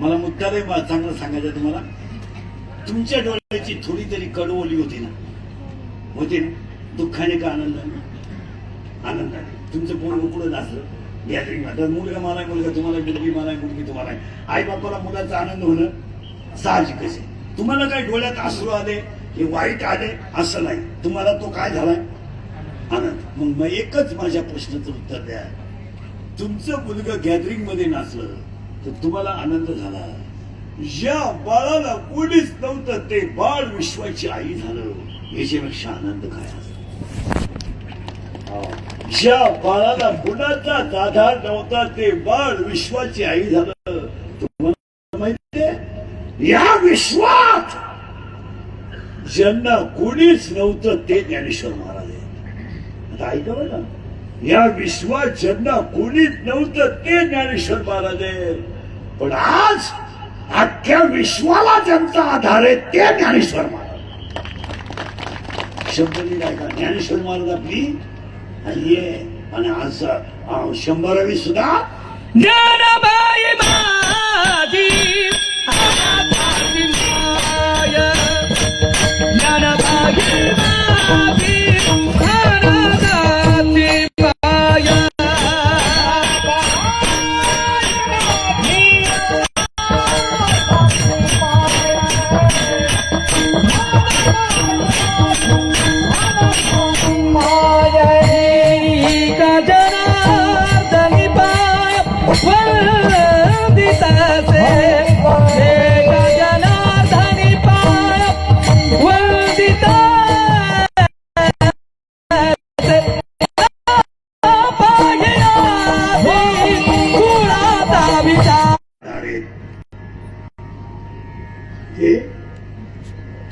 मला मुद्दालाही मला चांगलं सांगायचं तुम्हाला. तुमच्या डोळ्याची थोडी तरी कडवली होती ना. होती ना? दुःखाने का आनंदाने आनंदाने तुमचं पोरग पुढे नाचलं गॅदरिंग आता मुलगा मला आहे, मुलगा तुम्हाला मुलगी मला मुलगी तुम्हाला आहे. आई बापाला मुलाचा आनंद होणं साहजिकच आहे. तुम्हाला काय डोळ्यात आसरू आले हे वाईट आले असं नाही. तुम्हाला तो काय झालाय? आनंद. मग मग एकच माझ्या प्रश्नाचं उत्तर द्या. तुमचं मुलगा गॅदरिंगमध्ये नाचलं. तर तुम्हाला आनंद झाला. या बाळाला कोणीच नव्हतं ते बाळ विश्वाची आई झालं. याच्यापेक्षा आनंद काय ज्या बाळाला कुणाचा आधार नव्हता ते बाळ विश्वाची आई झालं. तुम्हाला माहितीये? या विश्वात ज्यांना कोणीच नव्हतं ते ज्ञानेश्वर महाराज आहेत. आता ऐका बघा या विश्वात ज्यांना कोणीच नव्हतं ते ज्ञानेश्वर महाराज पण आज अख्ख्या विश्वाला ज्यांचा आधार आहे ते ज्ञानेश्वर महाराज. शब्द काय ज्ञानेश्वर महाराज आपली आणि ये आणि आज शंभरावी सुद्धा. ज्ञानबाई ते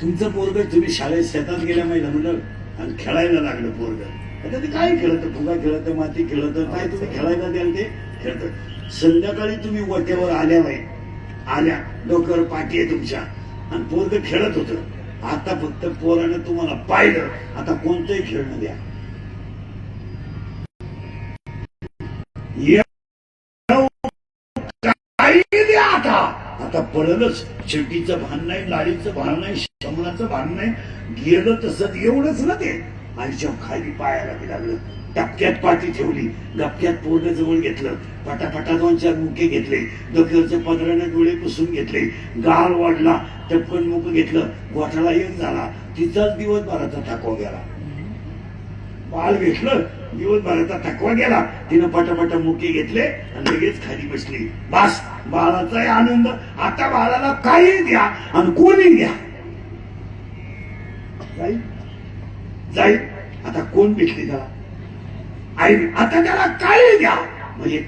तुमचं पोरग तुम्ही शाळेत शेतात गेल्या माहिती म्हणलं आणि खेळायला लागलं पोरग. आता ते काय खेळत? फुगा खेळत माती खेळत काय तुम्ही खेळायला द्याल ते? खेळत. संध्याकाळी तुम्ही वट्यावर आल्या बाई. आल्या. डोक्यावर पाठी आहे तुमच्या. आणि पोरग खेळत होत. आता फक्त पोरानं तुम्हाला पाहिलं. आता कोणतंही खेळणं द्या. काही द्या आता. आता पडलंच शेवटीचं भान नाही लाळीचं भान नाही शमनाचं भान नाही. गेलं तसं एवढंच ना ते. आईच्या खाली पायाला बी लागलं टपक्यात पाठी ठेवली गपक्यात पोरग जवळ घेतलं पटापटा दोन चार मुके घेतले डोक्यावरच्या पदराने डोळे पुसून घेतले गाल वाढला टपकन मुक घेतलं गोठाला एक झाला तिचाच दिवसभराचा थकवा गेला. बाळ घेतलं दिवसभराचा थकवा गेला. तिनं पटापटा मुके घेतले आणि लगेच खाली बसली. बस बाळाचा आनंद. आता बाळाला काही द्या आणि कोणी द्या. जाईल जाईल आता कोण भेटली त्याला? आई आता त्याला काही द्या. म्हणजे